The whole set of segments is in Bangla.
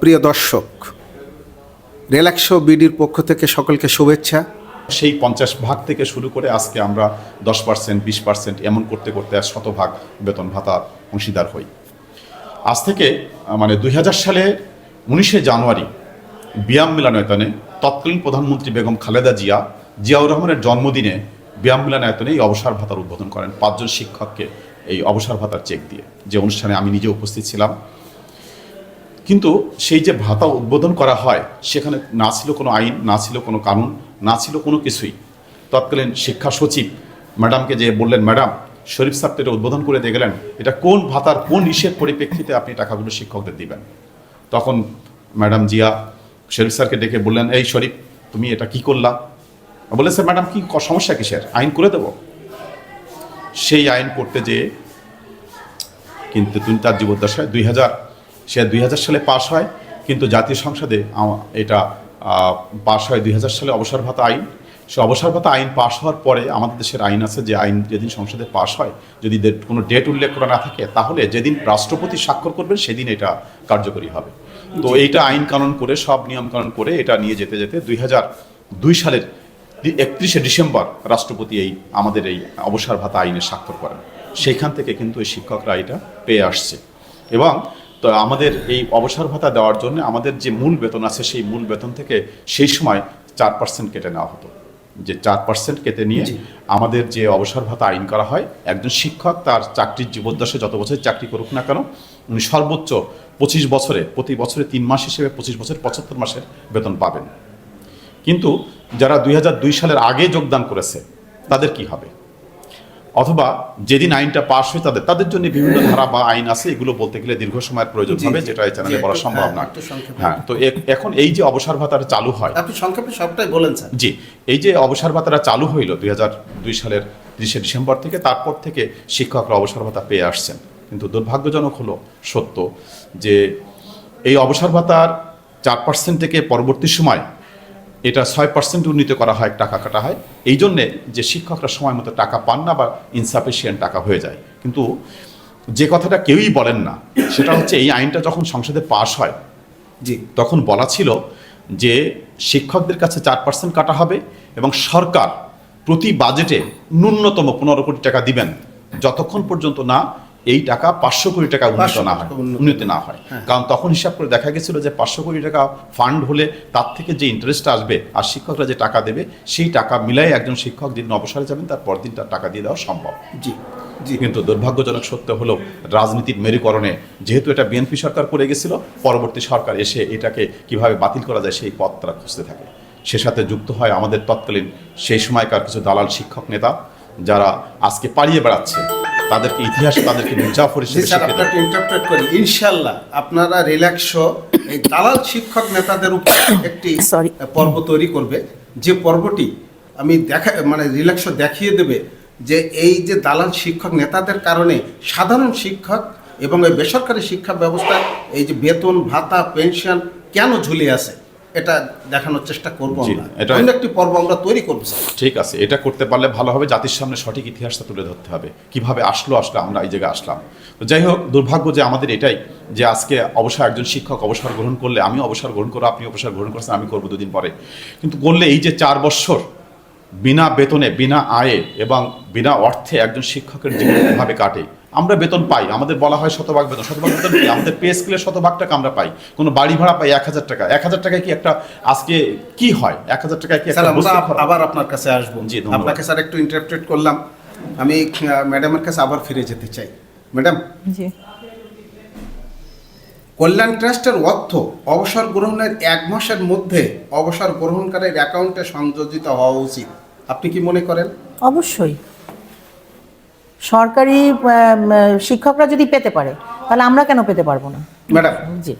প্রিয় দর্শক রিল্যাক্সো বিডির পক্ষ থেকে সকলকে শুভেচ্ছা। সেই পঞ্চাশ ভাগ থেকে শুরু করে আজকে আমরা দশ পার্সেন্ট, বিশ পার্সেন্ট এমন করতে করতে আর শতভাগ বেতন ভাতার অংশীদার হই। আজ থেকে মানে দুই হাজার সালে উনিশে জানুয়ারি বিয়াম মিলনায়তনে তৎকালীন প্রধানমন্ত্রী বেগম খালেদা জিয়া, জিয়াউর রহমানের জন্মদিনে বিয়াম মিলনায়তনে এই অবসর ভাতার উদ্বোধন করেন। পাঁচজন শিক্ষককে এই অবসর ভাতার চেক দিয়ে। যে অনুষ্ঠানে আমি নিজে উপস্থিত ছিলাম কিন্তু সেই যে ভাতা উদ্বোধন করা হয়, সেখানে না ছিল কোনো আইন, না ছিল কোনো কানুন, না ছিল কোনো কিছুই। তৎকালীন শিক্ষা সচিব ম্যাডামকে যে বললেন, ম্যাডাম, শরীফ সাহেব এটা উদ্বোধন করে দিয়ে গেলেন, এটা কোন ভাতার কোন ইসের পরিপ্রেক্ষিতে আপনি টাকাগুলো শিক্ষকদের দিবেন? তখন ম্যাডাম জিয়া শরীফ স্যারকে ডেকে বললেন, এই শরীফ, তুমি এটা কি করলা? বলে স্যার, ম্যাডাম, কি ক- সমস্যা কিসের? আইন করে দেবো? সেই আইন করতে যেয়ে কিন্তু তিনি তার জীবদ্দশায় দুই হাজার সে দুই হাজার সালে পাশ হয় কিন্তু জাতীয় সংসদে এটা পাশ হয় দুই হাজার সালে অবসর ভাতা আইন। সে অবসর ভাতা আইন পাশ হওয়ার পরে আমাদের দেশের আইন আছে যে আইন যেদিন সংসদে পাশ হয় যদি কোনো ডেট উল্লেখ করা না থাকে তাহলে যেদিন রাষ্ট্রপতি স্বাক্ষর করবেন সেদিন এটা কার্যকরী হবে। তো এইটা আইন কানুন করে সব নিয়ম কানুন করে এটা নিয়ে যেতে যেতে দুই হাজার দুই সালের একত্রিশে ডিসেম্বর রাষ্ট্রপতি এই আমাদের এই অবসর ভাতা আইনে স্বাক্ষর করেন। সেইখান থেকে কিন্তু এই শিক্ষকরা এটা পেয়ে আসছে। এবং তো আমাদের এই অবসর ভাতা দেওয়ার জন্য আমাদের যে মূল বেতন আছে সেই মূল বেতন থেকে সেই সময় চার পার্সেন্ট কেটে নেওয়া হতো। যে চার পার্সেন্ট কেটে নিয়ে আমাদের যে অবসর ভাতা আইন করা হয় একজন শিক্ষক তার চাকরির জীবদ্দশে যত বছর চাকরি করুক না কেন উনি সর্বোচ্চ পঁচিশ বছরে প্রতি বছরে তিন মাস হিসেবে পঁচিশ বছর পঁচাত্তর মাসের বেতন পাবেন। কিন্তু যারা দুই হাজার দুই সালের আগে যোগদান করেছে তাদের কি হবে? অথবা যেদিন আইনটা পাশ হয় তাদের তাদের জন্য বিভিন্ন ধারা বা আইন আছে এগুলো বলতে গেলে দীর্ঘ সময়ের প্রয়োজন হবে যেটা এই চ্যানেলে বলা সম্ভব হ্যাঁ, না হ্যাঁ তো এখন এই যে অবসর ভাতাটা চালু হয় আপনি সংক্ষেপে সবটাই বলেন স্যার। জি এই যে অবসর ভাতাটা চালু হইল দুই সালের তিরিশে ডিসেম্বর থেকে তারপর থেকে শিক্ষকরা অবসর ভাতা পেয়ে আসছেন। কিন্তু দুর্ভাগ্যজনক হলো সত্য যে এই অবসর ভাতার চার পার্সেন্ট থেকে পরবর্তী সময় এটা ছয় পার্সেন্ট উন্নীত করা হয় টাকা কাটা হয়। এই জন্যে যে শিক্ষকরা সময় মতো টাকা পান না বা ইনসাফিসিয়েন্ট টাকা হয়ে যায়। কিন্তু যে কথাটা কেউই বলেন না সেটা হচ্ছে এই আইনটা যখন সংসদে পাশ হয় জি। তখন বলা ছিল যে শিক্ষকদের কাছে চার পার্সেন্ট কাটা হবে এবং সরকার প্রতি বাজেটে ন্যূনতম পনেরো কোটি টাকা দিবেন। যতক্ষণ পর্যন্ত না এই টাকা পাঁচশো কোটি টাকা উন্নত না হয়। উন্নীত। না হয়। হ্যাঁ। কারণ তখন হিসাব করে দেখা গেছিল যে পাঁচশো কোটি টাকা ফান্ড হলে তার থেকে যে ইন্টারেস্ট আসবে আর শিক্ষকরা যে টাকা দেবে সেই টাকা মিলাই একজন শিক্ষক যেদিন অবসরে যাবেন তার পরদিন তার টাকা দিয়ে দেওয়া সম্ভব। জি জি। কিন্তু দুর্ভাগ্যজনক সত্য হলো রাজনীতির মেরুকরণে যেহেতু এটা বিএনপি সরকার করে গেছিল পরবর্তী সরকার এসে এটাকে কীভাবে বাতিল করা যায় সেই পথ তারা খুঁজতে থাকে। সে সাথে যুক্ত হয় আমাদের তৎকালীন সেই সময়কার কিছু দালাল শিক্ষক নেতা যারা আজকে পালিয়ে বেড়াচ্ছে। তাদেরকে ইতিহাসে তাদেরকে মির্জাফর হিসেবে আপনাকে ইন্টারপ্রেট করি। ইনশাল্লাহ আপনারা রিল্যাক্সো এই দালাল শিক্ষক নেতাদের উপর একটি পর্ব তৈরি করবে। যে পর্বটি আমি দেখা মানে রিল্যাক্সো দেখিয়ে দেবে যে এই যে দালাল শিক্ষক নেতাদের কারণে সাধারণ শিক্ষক এবং এই বেসরকারি শিক্ষা ব্যবস্থায় এই যে বেতন ভাতা পেনশন কেন ঝুলে আছে? এটা দেখানোর চেষ্টা করব আমরা। এটা- অন্য একটি পর্ব আমরা তৈরি করব ঠিক আছে এটা করতে পারলে ভালো হবে জাতির সামনে সঠিক ইতিহাসটা তুলে ধরতে হবে। কীভাবে আসলো আসলো আমরা এই জায়গায় আসলাম। তো যাই হোক দুর্ভাগ্য যে আমাদের এটাই যে আজকে অবসর একজন শিক্ষক অবসর গ্রহণ করলে আমি অবসর গ্রহণ করব আপনি অবসর গ্রহণ করছেন আমি করব দুদিন পরে। কিন্তু করলে এই যে চার বছর বিনা বেতনে বিনা আয়ে এবং বিনা অর্থে একজন শিক্ষকের জীবন কীভাবে কাটে আমরা বেতন পাই। আমাদের বলা হয় শতভাগ বেতন। শতভাগ বেতন কি? আমাদের পে স্কেলের শতভাগ টাকা আমরা পাই। কোনো বাড়ি ভাড়া পাই এক হাজার টাকা। এক হাজার টাকায় কি একটা আজকে কি হয়? এক হাজার টাকায় কি? আবার আপনার কাছে আসব। জি, আপনাকে স্যার একটু ইন্টারপ্রেট করলাম। আমি ম্যাডামের কাছে আবার ফিরে যেতে চাই। ম্যাডাম জি। কল্যাণ ট্রাস্টের অর্থ অবসর গ্রহণের এক মাসের মধ্যে অবসর গ্রহণকারীর অ্যাকাউন্টে সংযোজিত হওয়া উচিত। আপনি কি মনে করেন? অবশ্যই। সরকারি শিক্ষকরা যদি পেতে পারে তাহলে আমরা কেন পেতে পারব না? ম্যাডাম জি।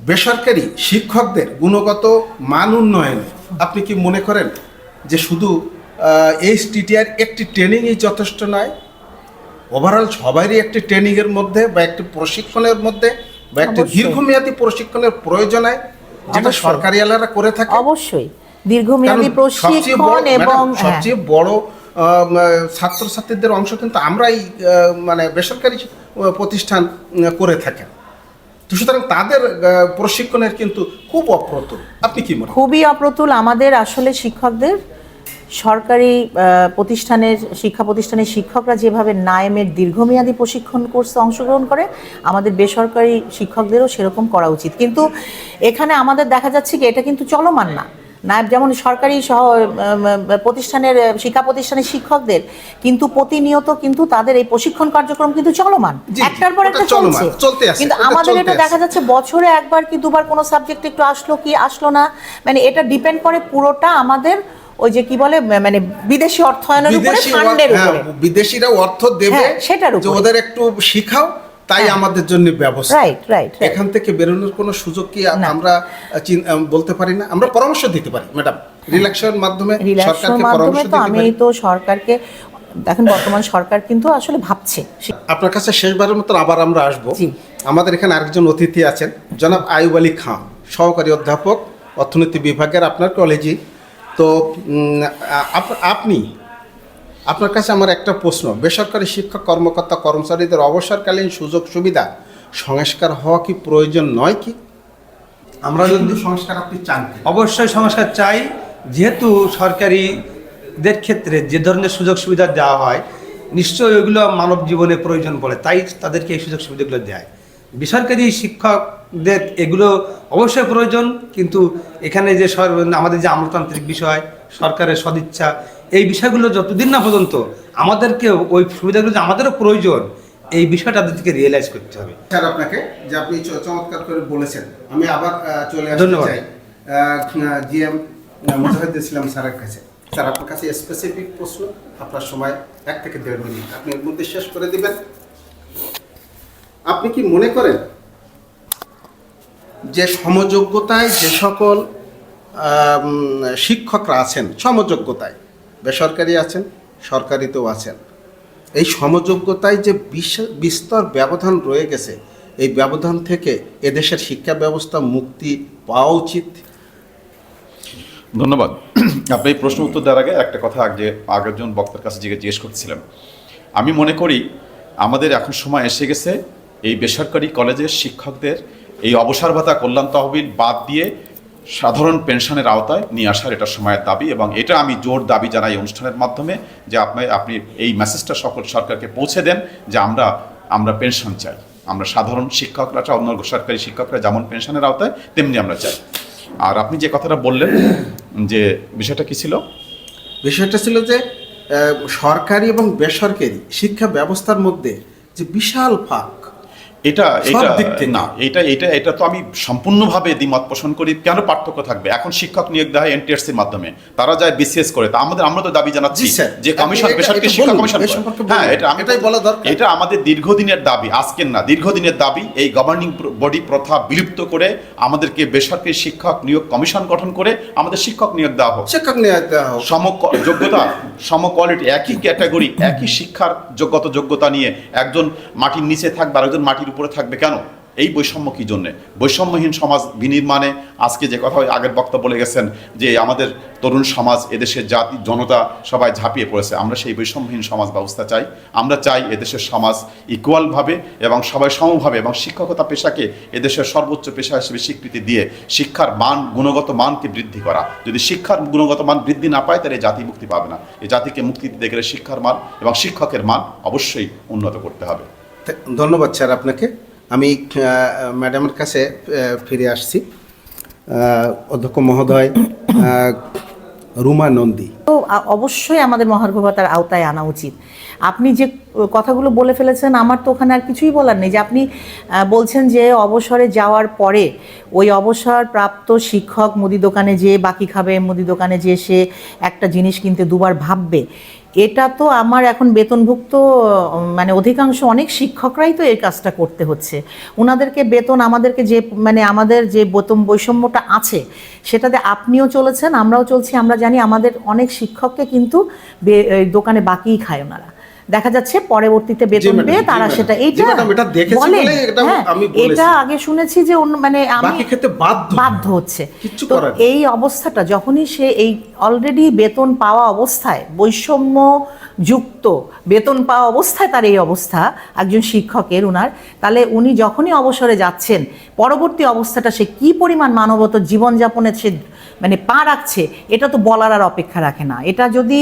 বেসরকারি শিক্ষকদের গুণগত মান উন্নয়নে আপনি কি মনে করেন যে শুধু এইচ টিটিআর একটি ট্রেনিংই যথেষ্ট নয়? ওভারঅল সবারই একটি ট্রেনিংয়ের মধ্যে বা একটি প্রশিক্ষণের মধ্যে বা একটি দীর্ঘমেয়াদী প্রশিক্ষণের প্রয়োজন হয় যেটা সরকারি আলারা করে থাকে? অবশ্যই। দীর্ঘমেয়াদী প্রশিক্ষণ এবং সবচেয়ে বড় ছাত্রছাত্রীদের অংশ কিন্তু আমরাই মানে বেসরকারি প্রতিষ্ঠান করে থাকেন সুতরাং তাদের প্রশিক্ষণের কিন্তু খুব অপ্রতুল। আপনি কি খুবই অপ্রতুল আমাদের আসলে শিক্ষকদের। সরকারি প্রতিষ্ঠানের, শিক্ষা প্রতিষ্ঠানের শিক্ষকরা যেভাবে নায়েমের দীর্ঘমেয়াদী প্রশিক্ষণ কোর্সে অংশগ্রহণ করে, আমাদের বেসরকারি শিক্ষকদেরও সেরকম করা উচিত। কিন্তু এখানে আমাদের দেখা যাচ্ছে কি, এটা কিন্তু চলমান না। নায়েব যেমন সরকারি সহ প্রতিষ্ঠানের শিক্ষা প্রতিষ্ঠানের শিক্ষকদের কিন্তু প্রতিনিয়ত কিন্তু তাদের এই প্রশিক্ষণ কার্যক্রম কিন্তু চলমান। একটার পর একটা চলছে। কিন্তু আমাদের এটা দেখা যাচ্ছে বছরে একবার কি দুবার কোনো সাবজেক্ট একটু আসলো কি আসলো না মানে এটা ডিপেন্ড করে পুরোটা আমাদের ওই যে কি বলে মানে বিদেশি অর্থায়নের উপরে ফান্ডের হ্যাঁ, উপরে। বিদেশিরা অর্থ দেবে হ্যাঁ, সেটার উপরে। ওদের একটু শিখাও তাই হ্যাঁ। আমাদের জন্য ব্যবস্থা। রাইট রাইট এখান থেকে বেরোনোর কোনো সুযোগ কি আমরা বলতে পারি না? আমরা পরামর্শ দিতে পারি ম্যাডাম রিল্যাক্সের মাধ্যমে সরকারকে পরামর্শ আমি তো সরকারকে দেখেন বর্তমান সরকার কিন্তু আসলে ভাবছে। আপনার কাছে শেষবারের মতন আবার আমরা আসব। আমাদের এখানে আরেকজন অতিথি আছেন জনাব আয়ুব আলী খান সহকারী অধ্যাপক অর্থনীতি বিভাগের আপনার কলেজে তো আপনি আপনার কাছে আমার একটা প্রশ্ন। বেসরকারি শিক্ষক কর্মকর্তা কর্মচারীদের অবসরকালীন সুযোগ সুবিধা সংস্কার হওয়া কি প্রয়োজন নয় কি? আমরা যদি সংস্কার আপনি চান অবশ্যই সংস্কার চাই। যেহেতু সরকারিদের ক্ষেত্রে যে ধরনের সুযোগ সুবিধা দেওয়া হয় নিশ্চয়ই ওইগুলো মানব জীবনে প্রয়োজন পড়ে তাই তাদেরকে এই সুযোগ সুবিধাগুলো দেয়। বেসরকারি শিক্ষকদের এগুলো অবশ্যই প্রয়োজন কিন্তু এখানে যে আমাদের যে আমলাতান্ত্রিক বিষয় সরকারের সদিচ্ছা এই বিষয়গুলো যতদিন না পর্যন্ত আমাদেরকে ওই সুবিধাগুলো যে আমাদেরও প্রয়োজন এই বিষয়টা তাদেরকে রিয়েলাইজ করতে হবে। স্যার আপনাকে যে আপনি চমৎকার করে বলেছেন আমি আবার চলে আসতে ধন্যবাদ। চাই। জি এম মুজাহিদ ইসলাম স্যারের কাছে। স্যার আপনার কাছে স্পেসিফিক প্রশ্ন আপনার সময় এক থেকে দেড় মিনিট। আপনি এর মধ্যে শেষ করে দিবেন। আপনি কি মনে করেন যে সমযোগ্যতায় যে সকল শিক্ষকরা আছেন সমযোগ্যতায় বেসরকারি আছেন, সরকারিতেও আছেন। এই সমযোগ্যতায় যে বিস্তর ব্যবধান রয়ে গেছে, এই ব্যবধান থেকে এদেশের শিক্ষা ব্যবস্থা মুক্তি পাওয়া উচিত। ধন্যবাদ। আপনি এই প্রশ্ন উত্তর দেওয়ার আগে একটা কথা আগে আগেরজন বক্তার কাছে জিজ্ঞেস করছিলাম আমি মনে করি আমাদের এখন সময় এসে গেছে, এই বেসরকারি কলেজের শিক্ষকদের এই অবসর ভাতা কল্যাণ তহবিল বাদ দিয়ে সাধারণ পেনশনের আওতায় নিয়ে আসার এটা সময়ের দাবি এবং এটা আমি জোর দাবি জানাই অনুষ্ঠানের মাধ্যমে যে আপনি আপনি এই মেসেজটা সকল সরকারকে পৌঁছে দেন যে আমরা আমরা পেনশন চাই। আমরা সাধারণ শিক্ষকরা চাই, অন্য সরকারি শিক্ষকরা যেমন পেনশনের আওতায়, তেমনি আমরা চাই। আর আপনি যে কথাটা বললেন যে বিষয়টা কি ছিল? বিষয়টা ছিল যে সরকারি এবং বেসরকারি শিক্ষা ব্যবস্থার মধ্যে যে বিশাল ফাঁক এটা এটা না। এটা এটা এটা তো আমি সম্পূর্ণভাবে দ্বিমত পোষণ করি। কেন পার্থক্য থাকবে? এখন শিক্ষক নিয়োগ দেওয়া হয় এনটিআরসির মাধ্যমে। তারা যায় বিসিএস করে। তা আমাদের আমরা তো দাবি জানাচ্ছি যে কমিশন বেসরকারি শিক্ষা কমিশন হ্যাঁ এটা আমি বলা দরকার। এটা আমাদের দীর্ঘদিনের দাবি আজকের না। দীর্ঘদিনের দাবি এই গভর্নিং বডি প্রথা বিলুপ্ত করে আমাদেরকে বেসরকারি শিক্ষক নিয়োগ কমিশন গঠন করে আমাদের শিক্ষক নিয়োগ দেওয়া হোক। শিক্ষক নিয়োগ দেওয়া হোক। সম যোগ্যতা সম কোয়ালিটি একই ক্যাটাগরি একই শিক্ষার যোগ্যতা যোগ্যতা নিয়ে একজন মাটির নিচে থাকবে আর একজন মাটির উপরে থাকবে কেন? এই বৈষম্য কি জন্যে? বৈষম্যহীন সমাজ বিনির্মাণে আজকে যে কথা আগের বক্তা বলে গেছেন যে আমাদের তরুণ সমাজ, এদেশের জাতি, জনতা সবাই ঝাঁপিয়ে পড়েছে। আমরা সেই বৈষম্যহীন সমাজ ব্যবস্থা চাই। আমরা চাই এদেশের সমাজ ইকুয়ালভাবে এবং সবাই সমভাবে এবং শিক্ষকতা পেশাকে এদেশের সর্বোচ্চ পেশা হিসেবে স্বীকৃতি দিয়ে শিক্ষার মান, গুণগত মানকে বৃদ্ধি করা। যদি শিক্ষার গুণগত মান বৃদ্ধি না পায়, তাহলে জাতি মুক্তি পাবে না। এই জাতিকে মুক্তি দিতে গেলে শিক্ষার মান এবং শিক্ষকের মান অবশ্যই উন্নত করতে হবে। ধন্যবাদ স্যার আপনাকে। আমি ম্যাডামের কাছে ফিরে আসছি। অধ্যক্ষ মহোদয় রুমা নন্দী। তো অবশ্যই আমাদের মহার্ঘ ভাতার আওতায় আনা উচিত। আপনি যে কথাগুলো বলে ফেলেছেন, আমার তো ওখানে আর কিছুই বলার নেই। যে আপনি বলছেন যে অবসরে যাওয়ার পরে ওই অবসর প্রাপ্ত শিক্ষক মুদি দোকানে যেয়ে বাকি খাবে, মুদি দোকানে যেয়ে সে একটা জিনিস কিনতে দুবার ভাববে। এটা তো আমার এখন বেতনভুক্ত মানে অধিকাংশ অনেক শিক্ষকরাই তো এই কাজটা করতে হচ্ছে। ওনাদেরকে বেতন আমাদেরকে যে মানে আমাদের যে বেতন বৈষম্যটা আছে, সেটাতে আপনিও চলেছেন, আমরাও চলছি, আমরা জানি আমাদের অনেক শিক্ষককে কিন্তু দোকানে বাকিই খায় ওনারা। দেখা যাচ্ছে পরবর্তীতে বেতন পেয়ে তারা সেটা এইটা বলে এটা হ্যাঁ, এটা আগে শুনেছি যে অন্য মানে আমি ক্ষেত্রে বাধ্য বাধ্য হচ্ছে। তো এই অবস্থাটা যখনই সে এই অলরেডি বেতন পাওয়া অবস্থায় বৈষম্য যুক্ত, বেতন পাওয়া অবস্থায় তার এই অবস্থা, একজন শিক্ষকের উনার। তাহলে উনি যখনই অবসরে যাচ্ছেন, পরবর্তী অবস্থাটা সে কী পরিমাণ মানবত জীবনযাপনে সে মানে পা রাখছে, এটা তো বলার আর অপেক্ষা রাখে না। এটা যদি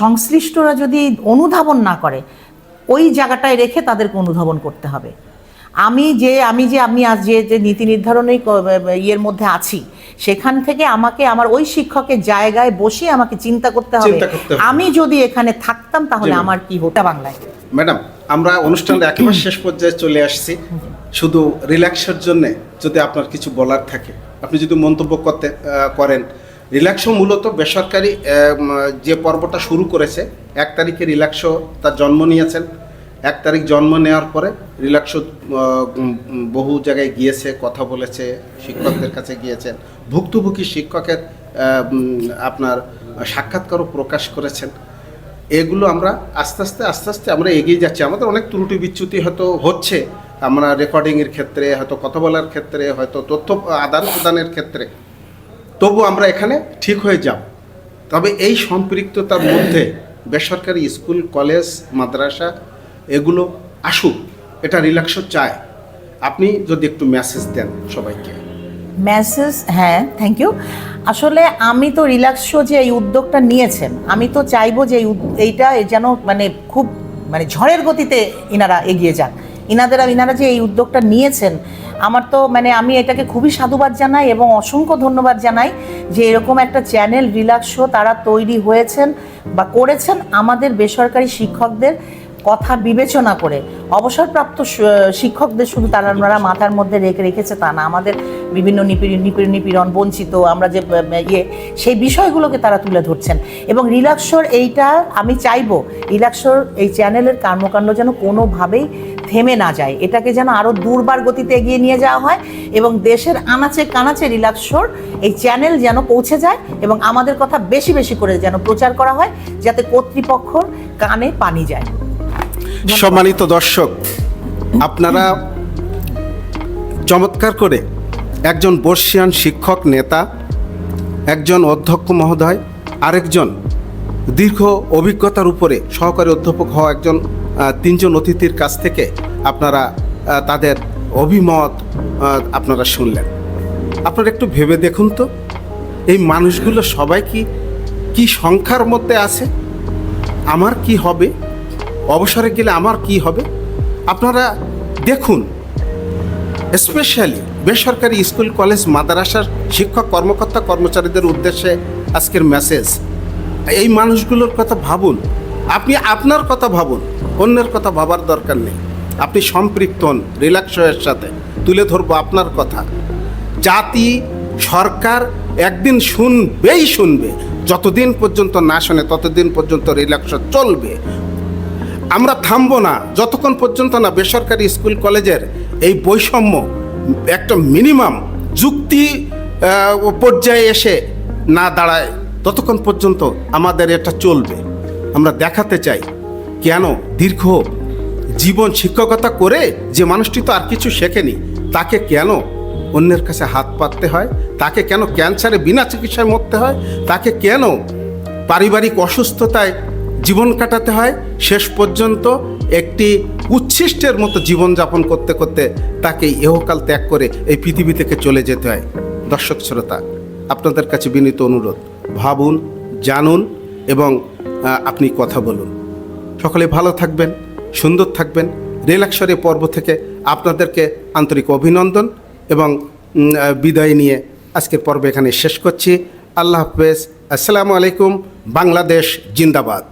সংশ্লিষ্টরা যদি অনুধাবন না করে, ওই জায়গাটায় রেখে তাদেরকে অনুধাবন করতে হবে। আমি যে আমি যে আমি আজ যে যে নীতি নির্ধারণী ইয়ের মধ্যে আছি সেখান থেকে আমাকে আমার ওই শিক্ষকের জায়গায় বসে আমাকে চিন্তা করতে হবে। আমি যদি এখানে থাকতাম তাহলে আমার কি হতো বাংলায়? ম্যাডাম আমরা অনুষ্ঠানের একেবারে শেষ পর্যায়ে চলে আসছি। শুধু রিল্যাক্সের জন্য যদি আপনার কিছু বলার থাকে। আপনি যদি মন্তব্য করতে করেন। রিল্যাক্সও মূলত বেসরকারি যে পর্বটা শুরু করেছে এক তারিখে রিল্যাক্সও তার জন্ম নিয়েছেন। এক তারিখ জন্ম নেওয়ার পরে উম, বহু জায়গায় গিয়েছে কথা বলেছে শিক্ষকদের কাছে গিয়েছেন। ভুক্তভোগী শিক্ষকের আপনার সাক্ষাৎকারও প্রকাশ করেছেন। এগুলো আমরা আস্তে আস্তে আস্তে আস্তে আমরা এগিয়ে যাচ্ছি। আমাদের অনেক ত্রুটি বিচ্যুতি হয়তো হচ্ছে। আমরা রেকর্ডিংয়ের ক্ষেত্রে হয়তো কথা বলার ক্ষেত্রে হয়তো তথ্য আদান প্রদানের ক্ষেত্রে। তবু আমরা এখানে ঠিক হয়ে যাব। তবে এই সম্পৃক্ততার মধ্যে বেসরকারি স্কুল কলেজ মাদ্রাসা এগুলো আসুক, এটা রিল্যাক্সও চায়। আপনি যদি একটু মেসেজ দেন সবাইকে। মেসেজ হ্যাঁ থ্যাংক ইউ আসলে আমি তো রিল্যাক্স শো যে এই উদ্যোগটা নিয়েছেন, আমি তো চাইব যে এইটা যেন মানে খুব মানে ঝড়ের গতিতে ইনারা এগিয়ে যান ইনাদের ইনারা যে এই উদ্যোগটা নিয়েছেন, আমার তো মানে আমি এটাকে খুবই সাধুবাদ জানাই এবং অসংখ্য ধন্যবাদ জানাই যে এরকম একটা চ্যানেল রিল্যাক্স শো তারা তৈরি হয়েছেন বা করেছেন আমাদের বেসরকারি শিক্ষকদের। কথা বিবেচনা করে অবসরপ্রাপ্ত শিক্ষকদের শুধু তারা ওনারা মাথার মধ্যে রেখে, রেখেছে তা না। আমাদের বিভিন্ন নিপীড়ন নিপীড়ন নিপীড়ন, বঞ্চিত, আমরা যে ইয়ে সেই বিষয়গুলোকে তারা তুলে ধরছেন। এবং রিল্যাক্সোর এইটা আমি চাইব, রিলাক্সর এই চ্যানেলের কর্মকাণ্ড যেন কোনোভাবেই থেমে না যায়। এটাকে যেন আরও দুর্বার গতিতে এগিয়ে নিয়ে যাওয়া হয় এবং দেশের আনাচে কানাচে রিল্যাক্সোর এই চ্যানেল যেন পৌঁছে যায় এবং আমাদের কথা বেশি বেশি করে যেন প্রচার করা হয়, যাতে কর্তৃপক্ষর কানে পানি যায়। সম্মানিত দর্শক, আপনারা চমৎকার করে একজন বর্ষিয়ান শিক্ষক নেতা, একজন অধ্যক্ষ মহোদয়, আরেকজন দীর্ঘ অভিজ্ঞতার উপরে সহকারী অধ্যাপক হওয়া একজন তিনজন অতিথির কাছ থেকে আপনারা তাদের অভিমত আপনারা শুনলেন। আপনারা একটু ভেবে দেখুন তো, এই মানুষগুলো সবাই কি কি সংখ্যার মধ্যে আছে? আমার কি হবে? অবসরে গেলে আমার কি হবে? আপনারা দেখুন স্পেশালি বেসরকারি স্কুল, কলেজ, মাদ্রাসার শিক্ষক, কর্মকর্তা, কর্মচারীদের উদ্দেশ্যে আজকের মেসেজ এই মানুষগুলোর কথা ভাবুন। আপনি আপনার কথা ভাবুন, অন্যের কথা ভাবার দরকার নেই। আপনি সম্পৃক্ত হন, রিল্যাক্সের সাথে, তুলে ধরবো আপনার কথা। জাতি, সরকার একদিন শুনবেই শুনবে। যতদিন পর্যন্ত না শোনে, ততদিন পর্যন্ত রিল্যাক্স চলবে। আমরা থামবো না, যতক্ষণ পর্যন্ত না বেসরকারি স্কুল কলেজের এই বৈষম্য, একটা মিনিমাম যুক্তি পর্যায়ে এসে না দাঁড়ায়, ততক্ষণ পর্যন্ত আমাদের এটা চলবে। আমরা দেখাতে চাই কেন দীর্ঘ জীবন শিক্ষকতা করে যে মানুষটি তো আর কিছু শেখেনি, তাকে কেন অন্যের কাছে হাত পাততে হয়? তাকে কেন ক্যান্সারে বিনা চিকিৎসায় মরতে হয়? তাকে কেন পারিবারিক অসুস্থতায় জীবন কাটাতে হয়। শেষ পর্যন্ত একটি উচ্ছিষ্টের মতো জীবনযাপন করতে করতে তাকে ইহকাল ত্যাগ করে এই পৃথিবী থেকে চলে যেতে হয়। দর্শক শ্রোতা, আপনাদের কাছে বিনীত অনুরোধ, ভাবুন, জানুন এবং আপনি কথা বলুন। সকলে ভালো থাকবেন, সুন্দর থাকবেন। রিল্যাক্সরে পর্ব থেকে আপনাদেরকে আন্তরিক অভিনন্দন এবং বিদায় নিয়ে আজকের পর্ব এখানে শেষ করছি। আল্লাহ হাফেজ। আসসালামু আলাইকুম। বাংলাদেশ জিন্দাবাদ।